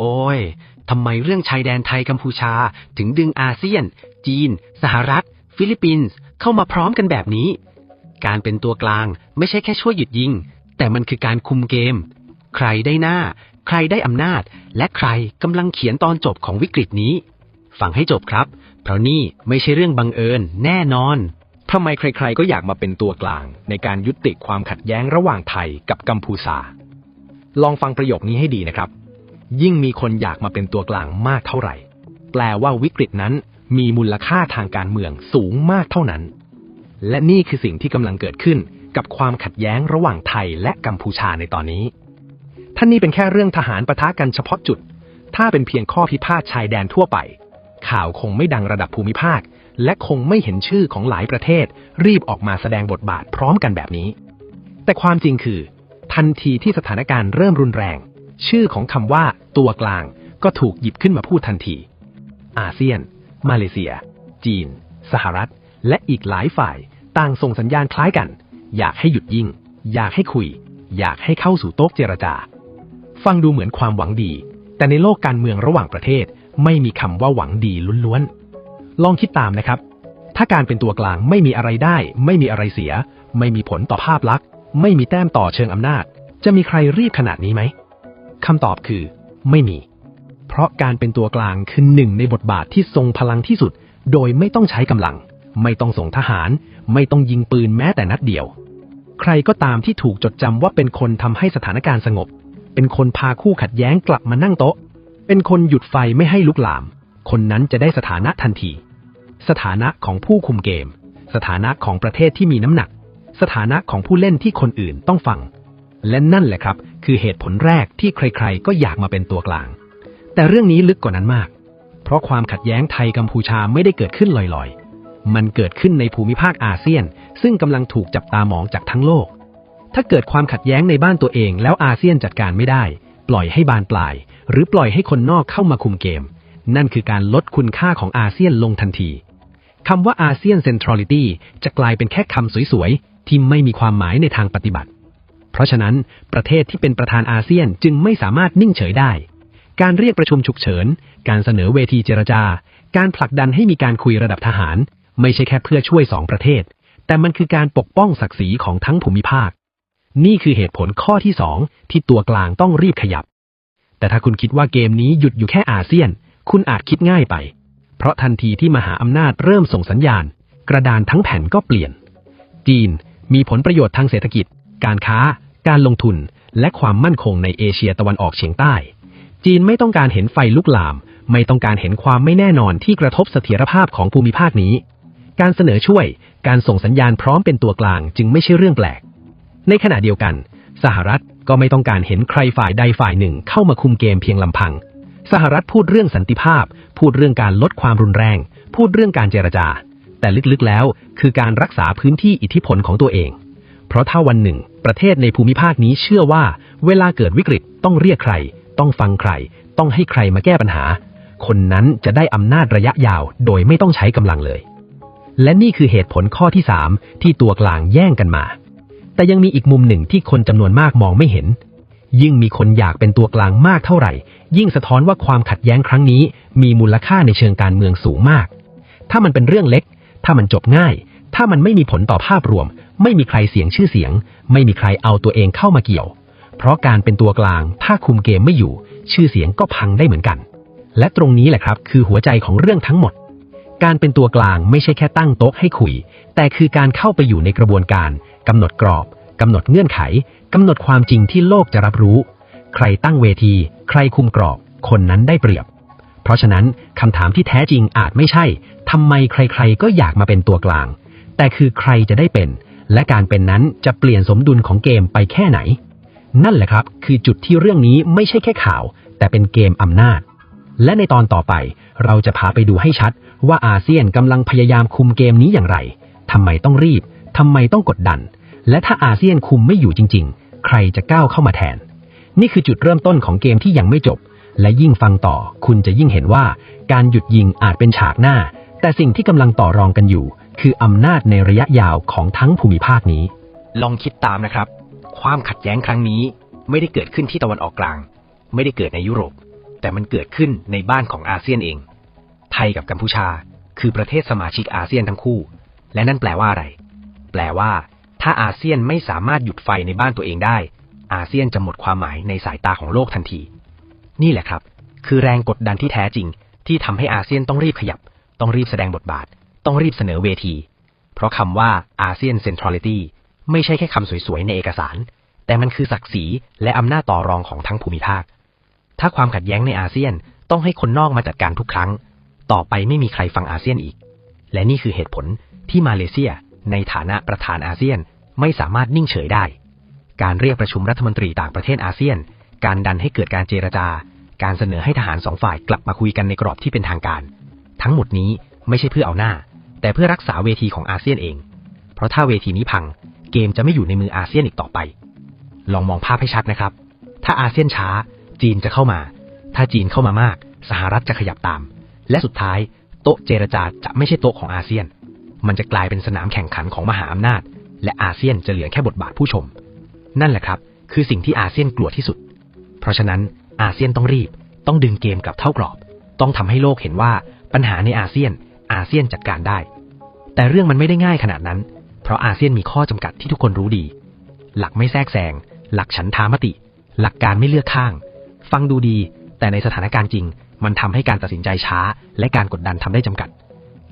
โอ้ย ทำไมเรื่องชายแดนไทยกัมพูชา ถึงดึงอาเซียน จีน สหรัฐ ฟิลิปปินส์ เข้ามาพร้อมกันแบบนี้ การเป็นตัวกลางไม่ใช่แค่ช่วยหยุดยิง แต่มันคือการคุมเกม ใครได้หน้า ใครได้อำนาจ และใครกำลังเขียนตอนจบของวิกฤตนี้ ฟังให้จบครับ เพราะนี่ไม่ใช่เรื่องบังเอิญ แน่นอนทำไมใคร ๆ ก็อยากมาเป็นตัวกลาง ในการยุติความขัดแย้งระหว่างไทยกับกัมพูชา ลองฟังประโยคนี้ให้ดีนะครับ ยิ่งมีคนอยากมาเป็นตัวกลางมากเท่าไหร่ แปลว่าวิกฤตนั้นมีมูลค่าทางการเมืองสูงมากเท่านั้น และนี่คือสิ่งที่กำลังเกิดขึ้นกับความขัดแย้งระหว่างไทยและกัมพูชาในตอนนี้ ท่านนี่เป็นแค่เรื่องทหารปะทะกันเฉพาะจุด ถ้าเป็นเพียงข้อพิพาทชายแดนทั่วไป ข่าวคงไม่ดังระดับภูมิภาค และคงไม่เห็นชื่อของหลายประเทศ รีบออกมาแสดงบทบาทพร้อมกันแบบนี้ แต่ความจริงคือ ทันทีที่สถานการณ์เริ่มรุนแรง ชื่อของคำว่าตัวกลางก็ถูกหยิบขึ้นมาพูดทันที อาเซียน มาเลเซีย จีน สหรัฐ และอีกหลายฝ่ายต่างส่งสัญญาณคล้ายกัน อยากให้หยุดยิง อยากให้คุย อยากให้เข้าสู่โต๊ะเจรจา ฟังดูเหมือนความหวังดี แต่ในโลกการเมืองระหว่างประเทศไม่มีคำว่าหวังดีล้วนๆ ลองคิดตามนะครับ ถ้าการเป็นตัวกลางไม่มีอะไรได้ ไม่มีอะไรเสีย ไม่มีผลต่อภาพลักษณ์ ไม่มีแต้มต่อเชิงอำนาจ จะมีใครรีบขนาดนี้ไหม คำตอบคือ ไม่มี เพราะการเป็นตัวกลางคือหนึ่งในบทบาทที่ทรงพลังที่สุด โดยไม่ต้องใช้กำลัง ไม่ต้องส่งทหาร ไม่ต้องยิงปืนแม้แต่นัดเดียว ใครก็ตามที่ถูกจดจำว่าเป็นคนทำให้สถานการณ์สงบ เป็นคนพาคู่ขัดแย้งกลับมานั่งโต๊ะ เป็นคนหยุดไฟไม่ให้ลุกลาม คนนั้นจะได้สถานะทันที สถานะของผู้คุมเกม สถานะของประเทศที่มีน้ำหนัก สถานะของผู้เล่นที่คนอื่นต้องฟังและนั่นแหละครับ คือเหตุผลแรกที่ใครๆ ก็อยากมาเป็นตัวกลาง แต่เรื่องนี้ลึกกว่านั้นมาก เพราะความขัดแย้งไทยกัมพูชาไม่ได้เกิดขึ้นลอยๆ มันเกิดขึ้นในภูมิภาคอาเซียน ซึ่งกำลังถูกจับตามองจากทั้งโลก ถ้าเกิดความขัดแย้งในบ้านตัวเอง แล้วอาเซียนจัดการไม่ได้ ปล่อยให้บานปลาย หรือปล่อยให้คนนอกเข้ามาคุมเกม นั่นคือการลดคุณค่าของอาเซียนลงทันทีคำว่าอาเซียนเซนทรัลิตี้จะกลายเป็นแค่คำสวยๆ ที่ไม่มีความหมายในทางปฏิบัติ เพราะฉะนั้นประเทศที่เป็นประธานอาเซียนจึงไม่สามารถนิ่งเฉยได้ การเรียกประชุมฉุกเฉิน การเสนอเวทีเจรจา การผลักดันให้มีการคุยระดับทหาร ไม่ใช่แค่เพื่อช่วยสองประเทศ แต่มันคือการปกป้องศักดิ์ศรีของทั้งภูมิภาค นี่คือเหตุผลข้อที่สองที่ตัวกลางต้องรีบขยับ แต่ถ้าคุณคิดว่าเกมนี้หยุดอยู่แค่อาเซียน คุณอาจคิดง่ายไป เพราะทันทีที่มหาอำนาจเริ่มส่งสัญญาณ กระดานทั้งแผ่นก็เปลี่ยน จีนมีผลประโยชน์ทางเศรษฐกิจ การค้า การลงทุน และความมั่นคงในเอเชียตะวันออกเฉียงใต้ จีนไม่ต้องการเห็นไฟลุกลาม ไม่ต้องการเห็นความไม่แน่นอนที่กระทบเสถียรภาพของภูมิภาคนี้ การเสนอช่วย การส่งสัญญาณพร้อมเป็นตัวกลางจึงไม่ใช่เรื่องแปลก ในขณะเดียวกัน สหรัฐก็ไม่ต้องการเห็นใครฝ่ายใดฝ่ายหนึ่งเข้ามาคุมเกมเพียงลำพัง สหรัฐพูดเรื่องสันติภาพ พูดเรื่องการลดความรุนแรง พูดเรื่องการเจรจา แต่ลึกๆแล้ว คือการรักษาพื้นที่อิทธิพลของตัวเอง เพราะถ้าวันหนึ่ง ประเทศในภูมิภาคนี้เชื่อว่า เวลาเกิดวิกฤตต้องเรียกใคร ต้องฟังใคร ต้องให้ใครมาแก้ปัญหา คนนั้นจะได้อำนาจระยะยาว โดยไม่ต้องใช้กำลังเลย และนี่คือเหตุผลข้อที่ 3 ที่ตัวกลางแย่งกันมา แต่ยังมีอีกมุมหนึ่งที่คนจำนวนมากมองไม่เห็น ยิ่งมีคนอยากเป็นตัวกลางมากเท่าไหร่ ยิ่งสะท้อนว่าความขัดแย้งครั้งนี้ มีมูลค่าในเชิงการเมืองสูงมาก ถ้ามันเป็นเรื่องเล็ก ถ้ามันจบง่าย ถ้ามันไม่มีผลต่อภาพรวม ไม่มีใครเสียงชื่อเสียง ไม่มีใครเอาตัวเองเข้ามาเกี่ยว เพราะการเป็นตัวกลางถ้าคุมเกมไม่อยู่ ชื่อเสียงก็พังได้เหมือนกัน และตรงนี้แหละครับ คือหัวใจของเรื่องทั้งหมด การเป็นตัวกลางไม่ใช่แค่ตั้งโต๊ะให้คุย แต่คือการเข้าไปอยู่ในกระบวนการกำหนดกรอบกำหนดเงื่อนไขกำหนดความจริงที่โลกจะรับรู้ ใครตั้งเวที ใครคุมกรอบ คนนั้นได้เปรียบ เพราะฉะนั้นคำถามที่แท้จริงอาจไม่ใช่ทำไมใครๆก็อยากมาเป็นตัวกลาง แต่คือใครจะได้เป็น และการเป็นนั้นจะเปลี่ยนสมดุลของเกมไปแค่ไหน นั่นแหละครับ คือจุดที่เรื่องนี้ไม่ใช่แค่ข่าว แต่เป็นเกมอำนาจ และในตอนต่อไป เราจะพาไปดูให้ชัด ว่าอาเซียนกำลังพยายามคุมเกมนี้อย่างไรทำไมต้องรีบทำไมต้องกดดัน และถ้าอาเซียนคุมไม่อยู่จริง ๆ ใครจะก้าวเข้ามาแทน นี่คือจุดเริ่มต้นของเกมที่ยังไม่จบ และยิ่งฟังต่อ คุณจะยิ่งเห็นว่า การหยุดยิงอาจเป็นฉากหน้า แต่สิ่งที่กำลังต่อรองกันอยู่ คืออำนาจในระยะยาวของทั้งภูมิภาคนี้ ลองคิดตามนะครับ ความขัดแย้งครั้งนี้ไม่ได้เกิดขึ้นที่ตะวันออกกลาง ไม่ได้เกิดในยุโรป แต่มันเกิดขึ้นในบ้านของอาเซียนเอง ไทยกับกัมพูชา คือประเทศสมาชิกอาเซียนทั้งคู่ และนั่นแปลว่าอะไร แปลว่า ถ้าอาเซียนไม่สามารถหยุดไฟในบ้านตัวเองได้ อาเซียนจะหมดความหมายในสายตาของโลกทันที นี่แหละครับ คือแรงกดดันที่แท้จริง ที่ทำให้อาเซียนต้องรีบขยับ ต้องรีบแสดงบทบาท ต้องรีบเสนอเวที เพราะคำว่าอาเซียนเซนทรัลิตี้ไม่ใช่แค่คำสวยๆ ในเอกสาร แต่มันคือศักดิ์ศรีและอำนาจต่อรองของทั้งภูมิภาค ถ้าความขัดแย้งในอาเซียนต้องให้คนนอกมาจัดการทุกครั้ง ต่อไปไม่มีใครฟังอาเซียนอีก และนี่คือเหตุผลที่มาเลเซีย ในฐานะประธานอาเซียนไม่สามารถนิ่งเฉยได้ การเรียกประชุมรัฐมนตรีต่างประเทศอาเซียน การดันให้เกิดการเจรจา การเสนอให้ทหารสองฝ่ายกลับมาคุยกันในกรอบที่เป็นทางการ ทั้งหมดนี้ไม่ใช่เพื่อเอาหน้า แต่เพื่อรักษาเวทีของอาเซียนเอง เพราะถ้าเวทีนี้พัง เกมจะไม่อยู่ในมืออาเซียนอีกต่อไป ลองมองภาพให้ชัดนะครับ ถ้าอาเซียนช้า จีนจะเข้ามา ถ้าจีนเข้ามามาก สหรัฐจะขยับตาม และสุดท้าย โต๊ะเจรจาจะไม่ใช่โต๊ะของอาเซียน มันจะกลายเป็นสนามแข่งขันของมหาอำนาจ และอาเซียนจะเหลือแค่บทบาทผู้ชม นั่นแหละครับ คือสิ่งที่อาเซียนกลัวที่สุด เพราะฉะนั้นอาเซียนต้องรีบ ต้องดึงเกมกลับเท่ากรอบ ต้องทำให้โลกเห็นว่าปัญหาในอาเซียน อาเซียนจัดการได้ แต่เรื่องมันไม่ได้ง่ายขนาดนั้น เพราะอาเซียนมีข้อจำกัดที่ทุกคนรู้ดี หลักไม่แทรกแซง หลักฉันทามติ หลักการไม่เลือกข้าง ฟังดูดี แต่ในสถานการณ์จริง มันทำให้การตัดสินใจช้า และการกดดันทำได้จำกัด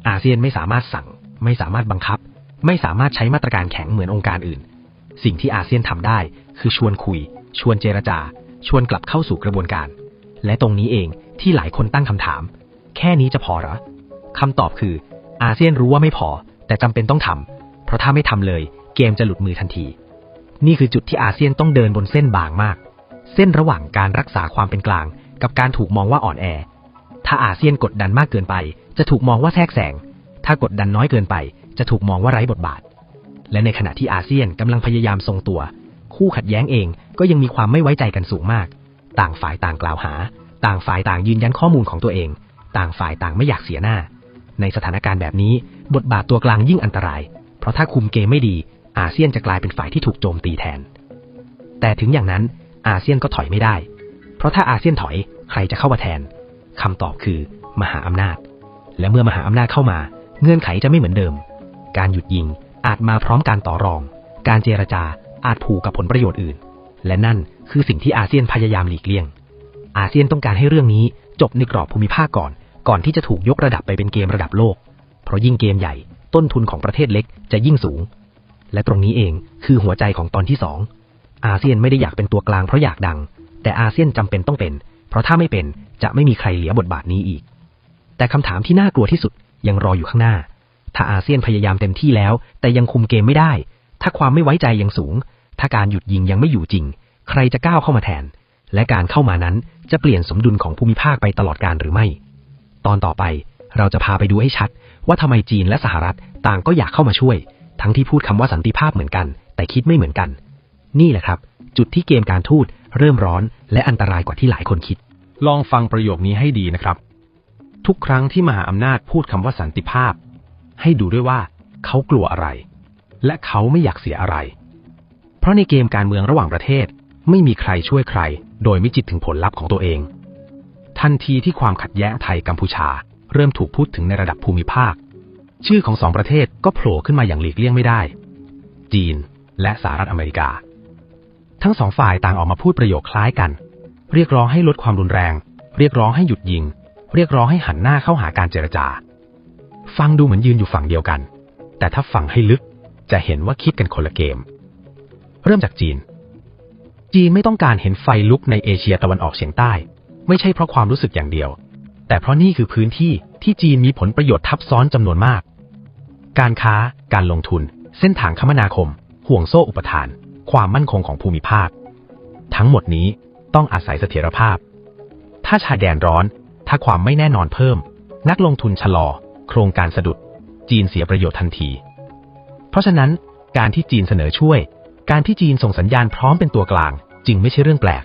อาเซียนไม่สามารถสั่ง ไม่สามารถบังคับ ไม่สามารถใช้มาตรการแข็งเหมือนองค์การอื่น สิ่งที่อาเซียนทำได้ คือชวนคุย ชวนเจรจา ชวนกลับเข้าสู่กระบวนการ และตรงนี้เองที่หลายคนตั้งคำถาม แค่นี้จะพอหรอ คำตอบคือ อาเซียนรู้ว่าไม่พอ แต่จำเป็นต้องทำเพราะถ้าไม่ทำเลย เกมจะหลุดมือทันที นี่คือจุดที่อาเซียนต้องเดินบนเส้นบางมาก เส้นระหว่างการรักษาความเป็นกลาง กับการถูกมองว่าอ่อนแอ ถ้าอาเซียนกดดันมากเกินไป จะถูกมองว่าแทรกแซงถ้ากดดันน้อยเกินไป จะถูกมองว่าไร้บทบาท และในขณะที่อาเซียนกำลังพยายามทรงตัว คู่ขัดแย้งเองก็ยังมีความไม่ไว้ใจกันสูงมาก ต่างฝ่ายต่างกล่าวหา ต่างฝ่ายต่างยืนยันข้อมูลของตัวเอง ต่างฝ่ายต่างไม่อยากเสียหน้า ในสถานการณ์แบบนี้ บทบาทตัวกลางยิ่งอันตราย เพราะถ้าคุมเกมไม่ดี อาเซียนจะกลายเป็นฝ่ายที่ถูกโจมตีแทน แต่ถึงอย่างนั้นอาเซียนก็ถอยไม่ได้ เพราะถ้าอาเซียนถอยใครจะเข้ามาแทนคำตอบคือ มหาอำนาจ และเมื่อมหาอำนาจเข้ามา เงื่อนไขจะไม่เหมือนเดิม การหยุดยิงอาจมาพร้อมการต่อรอง การเจรจาอาจผูกกับผลประโยชน์อื่น และนั่นคือสิ่งที่อาเซียนพยายามหลีกเลี่ยง อาเซียนต้องการให้เรื่องนี้จบในกรอบภูมิภาคก่อน ก่อนที่จะถูกยกระดับไปเป็นเกมระดับโลก เพราะยิ่งเกมใหญ่ต้นทุนของประเทศเล็กจะยิ่งสูง และตรงนี้เองคือหัวใจของตอนที่สองอาเซียนไม่ได้อยากเป็นตัวกลางเพราะอยากดัง แต่อาเซียนจำเป็นต้องเป็น เพราะถ้าไม่เป็นจะไม่มีใครเหลือบทบาทนี้อีก แต่คำถามที่น่ากลัวที่สุดยังรออยู่ข้างหน้า ถ้าอาเซียนพยายามเต็มที่แล้ว แต่ยังคุมเกมไม่ได้ ถ้าความไม่ไว้ใจยังสูง ถ้าการหยุดยิงยังไม่อยู่จริง ใครจะก้าวเข้ามาแทน และการเข้ามานั้นจะเปลี่ยนสมดุลของภูมิภาคไปตลอดการหรือไม่ ตอนต่อไป เราจะพาไปดูให้ชัด ว่าทำไมจีนและสหรัฐต่างก็อยากเข้ามาช่วย ทั้งที่พูดคำว่าสันติภาพเหมือนกัน แต่คิดไม่เหมือนกัน นี่แหละครับ จุดที่เกมการทูตเริ่มร้อนและอันตรายกว่าที่หลายคนคิด ลองฟังประโยคนี้ให้ดีนะครับ ทุกครั้งที่มหาอำนาจพูดคำว่าสันติภาพ ให้ดูด้วยว่าเขากลัวอะไร และเขาไม่อยากเสียอะไร เพราะในเกมการเมืองระหว่างประเทศ ไม่มีใครช่วยใคร โดยไม่จิตถึงผลลัพธ์ของตัวเอง ทันทีที่ความขัดแย้งไทยกัมพูชา เริ่มถูกพูดถึงในระดับภูมิภาค ชื่อของสองประเทศก็โผล่ขึ้นมาอย่างหลีกเลี่ยงไม่ได้ จีนและสหรัฐอเมริกา ทั้งสองฝ่ายต่างออกมาพูดประโยคคล้ายกัน เรียกร้องให้ลดความรุนแรง เรียกร้องให้หยุดยิง เรียกร้องให้หันหน้าเข้าหาการเจรจา ฟังดูเหมือนยืนอยู่ฝั่งเดียวกัน แต่ถ้าฟังให้ลึกจะเห็นว่าคิดกันคนละเกม เริ่มจากจีน จีนไม่ต้องการเห็นไฟลุกในเอเชียตะวันออกเฉียงใต้ ไม่ใช่เพราะความรู้สึกอย่างเดียว แต่เพราะนี่คือพื้นที่ที่จีนมีผลประโยชน์ทับซ้อนจำนวนมาก การค้า การลงทุน เส้นทางคมนาคม ห่วงโซ่อุปทาน ความมั่นคงของภูมิภาค ทั้งหมดนี้ต้องอาศัยเสถียรภาพ ถ้าชายแดนร้อน ถ้าความไม่แน่นอนเพิ่ม นักลงทุนชะลอ โครงการสะดุด จีนเสียประโยชน์ทันที เพราะฉะนั้นการที่จีนเสนอช่วย การที่จีนส่งสัญญาณพร้อมเป็นตัวกลาง จึงไม่ใช่เรื่องแปลก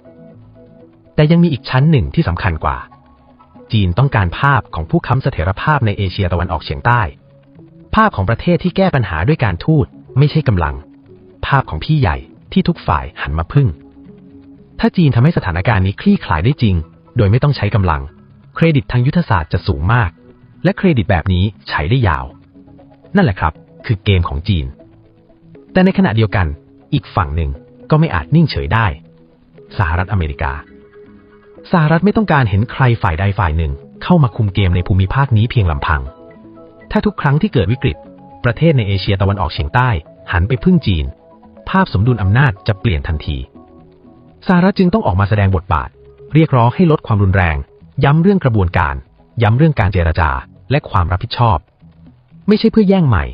แต่ยังมีอีกชั้นหนึ่งที่สำคัญกว่า จีนต้องการภาพของผู้ค้ำเสถียรภาพในเอเชียตะวันออกเฉียงใต้ ภาพของประเทศที่แก้ปัญหาด้วยการทูตไม่ใช่กำลัง ภาพของพี่ใหญ่ที่ทุกฝ่ายหันมาพึ่ง ถ้าจีนทำให้สถานการณ์นี้คลี่คลายได้จริง โดยไม่ต้องใช้กำลัง เครดิตทางยุทธศาสตร์จะสูงมาก และเครดิตแบบนี้ใช้ได้ยาว นั่นแหละครับ คือเกมของจีน แต่ในขณะเดียวกัน อีกฝั่งหนึ่งก็ไม่อาจนิ่งเฉยได้ สหรัฐอเมริกา สหรัฐไม่ต้องการเห็นใครฝ่ายใดฝ่ายหนึ่ง เข้ามาคุมเกมในภูมิภาคนี้เพียงลำพัง ถ้าทุกครั้งที่เกิดวิกฤต ประเทศในเอเชียตะวันออกเฉียงใต้ หันไปพึ่งจีน ภาพสมดุลอำนาจจะเปลี่ยนทันที สหรัฐจึงต้องออกมาแสดงบทบาท เรียกร้องให้ลดความรุนแรง ย้ำเรื่องกระบวนการ ย้ำเรื่องการเจรจาและความรับผิดชอบ ไม่ใช่เพื่อแย่งใหม่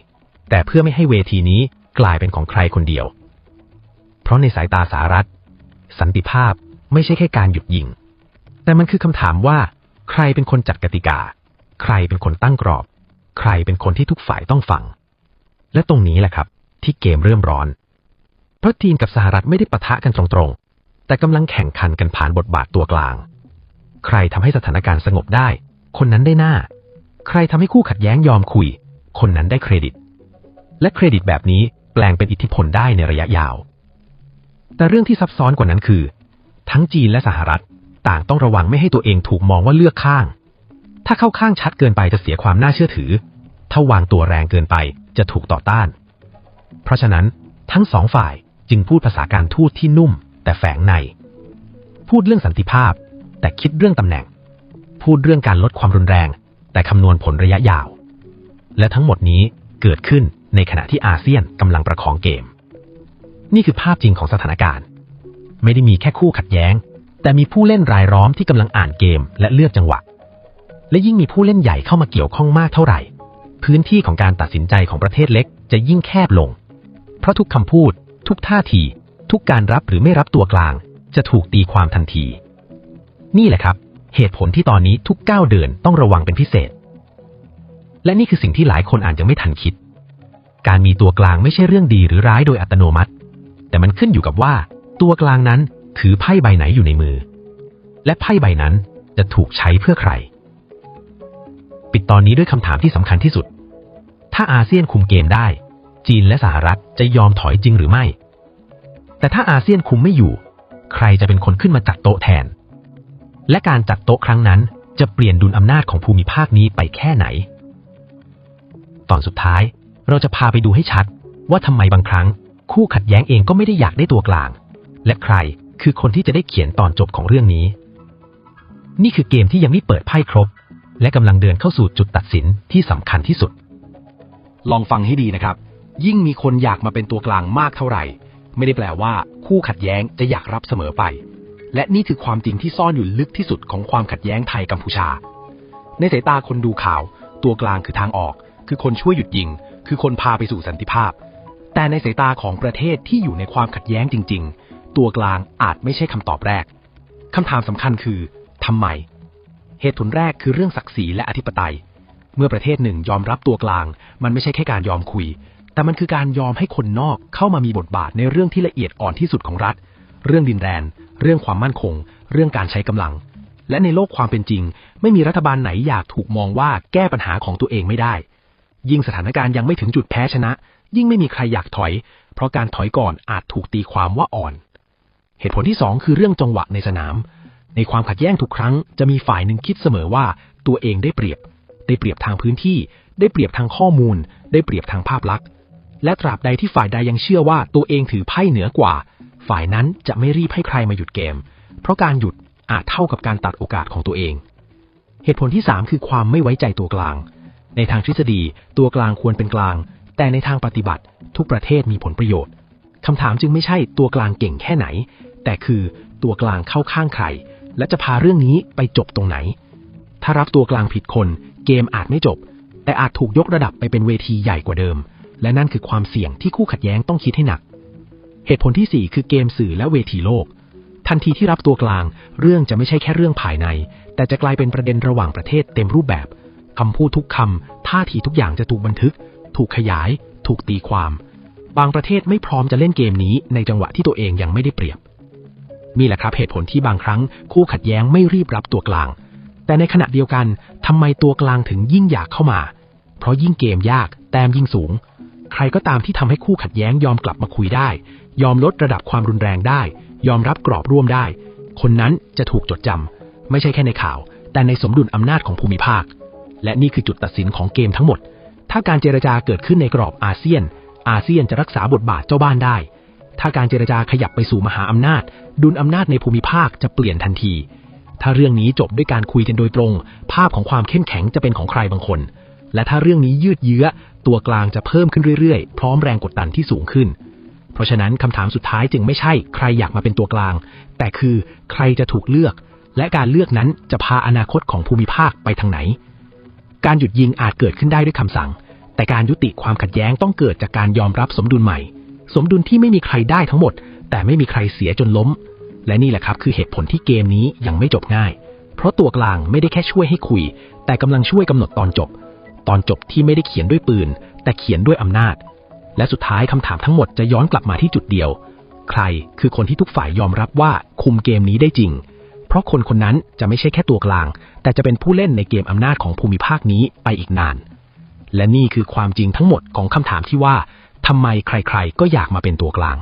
แต่เพื่อไม่ให้เวทีนี้กลายเป็นของใครคนเดียว เพราะในสายตาสหรัฐ สันติภาพไม่ใช่แค่การหยุดยิง แต่มันคือคำถามว่า ใครเป็นคนจัดกติกา ใครเป็นคนตั้งกรอบ ใครเป็นคนที่ทุกฝ่ายต้องฟัง และตรงนี้แหละครับ ที่เกมเริ่มร้อน เพราะจีนกับสหรัฐไม่ได้ปะทะกันตรงๆ แต่กำลังแข่งขันกันผ่านบทบาทตัวกลาง ใครทำให้สถานการณ์สงบได้ คนนั้นได้หน้า ใครทำให้คู่ขัดแย้งยอมคุย คนนั้นได้เครดิต และเครดิตแบบนี้แปลงเป็นอิทธิพลได้ในระยะยาว แต่เรื่องที่ซับซ้อนกว่านั้นคือ ทั้งจีนและสหรัฐ ต่างต้องระวังไม่ให้ตัวเองถูกมองว่าเลือกข้าง ถ้าเข้าข้างชัดเกินไปจะเสียความน่าเชื่อถือ ถ้าวางตัวแรงเกินไปจะถูกต่อต้าน เพราะฉะนั้นทั้งสองฝ่ายจึงพูดภาษาการทูตที่นุ่ม แต่แฝงใน พูดเรื่องสันติภาพ แต่คิดเรื่องตำแหน่ง พูดเรื่องการลดความรุนแรง แต่คำนวณผลระยะยาว และทั้งหมดนี้เกิดขึ้นในขณะที่อาเซียนกำลังประคองเกม นี่คือภาพจริงของสถานการณ์ ไม่ได้มีแค่คู่ขัดแย้ง แต่มีผู้เล่นรายล้อมที่กำลังอ่านเกมและเลือกจังหวะ และยิ่งมีผู้เล่นใหญ่เข้ามาเกี่ยวข้องมากเท่าไหร่ พื้นที่ของการตัดสินใจของประเทศเล็กจะยิ่งแคบลง เพราะทุกคำพูด ทุกท่าที ทุกการรับหรือไม่รับตัวกลาง จะถูกตีความทันที นี่แหละครับ เหตุผลที่ตอนนี้ทุกก้าวเดินต้องระวังเป็นพิเศษ และนี่คือสิ่งที่หลายคนอาจจะไม่ทันคิด การมีตัวกลางไม่ใช่เรื่องดีหรือร้ายโดยอัตโนมัติ แต่มันขึ้นอยู่กับว่า ตัวกลางนั้น ถือไพ่ใบไหนอยู่ในมือ และไพ่ใบนั้นจะถูกใช้เพื่อใคร ปิดตอนนี้ด้วยคำถามที่สำคัญที่สุด ถ้าอาเซียนคุมเกมได้ จีนและสหรัฐจะยอมถอยจริงหรือไม่ แต่ถ้าอาเซียนคุมไม่อยู่ ใครจะเป็นคนขึ้นมาจัดโต๊ะแทน และการจัดโต๊ะครั้งนั้นจะเปลี่ยนดุลอำนาจของภูมิภาคนี้ไปแค่ไหน ตอนสุดท้าย เราจะพาไปดูให้ชัดว่าทำไมบางครั้ง คู่ขัดแย้งเองก็ไม่ได้อยากได้ตัวกลาง และใคร คือคนที่จะได้เขียนตอนจบของเรื่องนี้ นี่คือเกมที่ยังไม่เปิดไพ่ครบ และกำลังเดินเข้าสู่จุดตัดสินที่สำคัญที่สุด ลองฟังให้ดีนะครับ ยิ่งมีคนอยากมาเป็นตัวกลางมากเท่าไหร่ ไม่ได้แปลว่า คู่ขัดแย้งจะอยากรับเสมอไป และนี่คือความจริงที่ซ่อนอยู่ลึกที่สุดของความขัดแย้งไทยกัมพูชา ในสายตาคนดูข่าว ตัวกลางคือทางออก คือคนช่วยหยุดยิง คือคนพาไปสู่สันติภาพ แต่ในสายตาของประเทศที่อยู่ในความขัดแย้งจริง ๆ ตัวกลางอาจไม่ใช่คำตอบแรกคำถามสำคัญคือทำไม เหตุผลแรกคือเรื่องศักดิ์ศรีและอธิปไตย เมื่อประเทศหนึ่งยอมรับตัวกลาง มันไม่ใช่แค่การยอมคุย แต่มันคือการยอมให้คนนอกเข้ามามีบทบาทในเรื่องที่ละเอียดอ่อนที่สุดของรัฐ เรื่องดินแดน เรื่องความมั่นคง เรื่องการใช้กำลัง และในโลกความเป็นจริง ไม่มีรัฐบาลไหนอยากถูกมองว่าแก้ปัญหาของตัวเองไม่ได้ ยิ่งสถานการณ์ยังไม่ถึงจุดแพ้ชนะ ยิ่งไม่มีใครอยากถอย เพราะการถอยก่อนอาจถูกตีความว่าอ่อน เหตุผลที่สองคือเรื่องจังหวะในสนาม ในความขัดแย้งทุกครั้งจะมีฝ่ายหนึ่งคิดเสมอว่าตัวเองได้เปรียบ ได้เปรียบทางพื้นที่ ได้เปรียบทางข้อมูล ได้เปรียบทางภาพลักษณ์ และตราบใดที่ฝ่ายใดยังเชื่อว่าตัวเองถือไพ่เหนือกว่า ฝ่ายนั้นจะไม่รีบให้ใครมาหยุดเกม เพราะการหยุดอาจเท่ากับการตัดโอกาสของตัวเอง เหตุผลที่ 3 คือความไม่ไว้ใจตัวกลาง ในทางทฤษฎีตัวกลางควรเป็นกลาง แต่ในทางปฏิบัติ ทุกประเทศมีผลประโยชน์คำถามจึงไม่ใช่ตัวกลางเก่งแค่ไหน แต่คือตัวกลางเข้าข้างใคร และจะพาเรื่องนี้ไปจบตรงไหน ถ้ารับตัวกลางผิดคน เกมอาจไม่จบ แต่อาจถูกยกระดับไปเป็นเวทีใหญ่กว่าเดิม และนั่นคือความเสี่ยงที่คู่ขัดแย้งต้องคิดให้หนัก เหตุผลที่ 4 คือเกมสื่อและเวทีโลก ทันทีที่รับตัวกลาง เรื่องจะไม่ใช่แค่เรื่องภายใน แต่จะกลายเป็นประเด็นระหว่างประเทศเต็มรูปแบบคำพูดทุกคำท่าทีทุกอย่างจะถูกบันทึก ถูกขยาย ถูกตีความ บางประเทศไม่พร้อมจะเล่นเกมนี้ในจังหวะที่ตัวเองยังไม่ได้เปรียบ นี่แหละครับเหตุผลที่บางครั้งคู่ขัดแย้งไม่รีบรับตัวกลาง แต่ในขณะเดียวกันทำไมตัวกลางถึงยิ่งอยากเข้ามา เพราะยิ่งเกมยากแต้มยิ่งสูง ใครก็ตามที่ทำให้คู่ขัดแย้งยอมกลับมาคุยได้ ยอมลดระดับความรุนแรงได้ ยอมรับกรอบร่วมได้ คนนั้นจะถูกจดจำไม่ใช่แค่ในข่าว แต่ในสมดุลอำนาจของภูมิภาค และนี่คือจุดตัดสินของเกมทั้งหมด ถ้าการเจรจาเกิดขึ้นในกรอบอาเซียน อาเซียนจะรักษาบทบาทเจ้าบ้านได้ ถ้าการเจรจาขยับไปสู่มหาอำนาจ ดุลอำนาจในภูมิภาคจะเปลี่ยนทันที ถ้าเรื่องนี้จบด้วยการคุยกันโดยตรง ภาพของความเข้มแข็งจะเป็นของใครบางคน และถ้าเรื่องนี้ยืดเยื้อ ตัวกลางจะเพิ่มขึ้นเรื่อยๆ พร้อมแรงกดดันที่สูงขึ้น เพราะฉะนั้นคำถามสุดท้ายจึงไม่ใช่ใครอยากมาเป็นตัวกลาง แต่คือใครจะถูกเลือก และการเลือกนั้นจะพาอนาคตของภูมิภาคไปทางไหน การหยุดยิงอาจเกิดขึ้นได้ด้วยคำสั่ง แต่การยุติความขัดแย้งต้องเกิดจากการยอมรับสมดุลใหม่ สมดุลที่ไม่มีใครได้ทั้งหมด แต่ไม่มีใครเสียจนล้ม และนี่แหละครับคือเหตุผลที่เกมนี้ยังไม่จบง่าย เพราะตัวกลางไม่ได้แค่ช่วยให้คุย แต่กำลังช่วยกำหนดตอนจบ ตอนจบที่ไม่ได้เขียนด้วยปืน แต่เขียนด้วยอำนาจ และสุดท้ายคำถามทั้งหมดจะย้อนกลับมาที่จุดเดียว ใครคือคนที่ทุกฝ่ายยอมรับว่าคุมเกมนี้ได้จริง เพราะคนคนนั้นจะไม่ใช่แค่ตัวกลาง แต่จะเป็นผู้เล่นในเกมอำนาจของภูมิภาคนี้ไปอีกนานและนี่คือความจริงทั้งหมดของคำถามที่ว่า ทำไมใครๆก็อยากมาเป็นตัวกลาง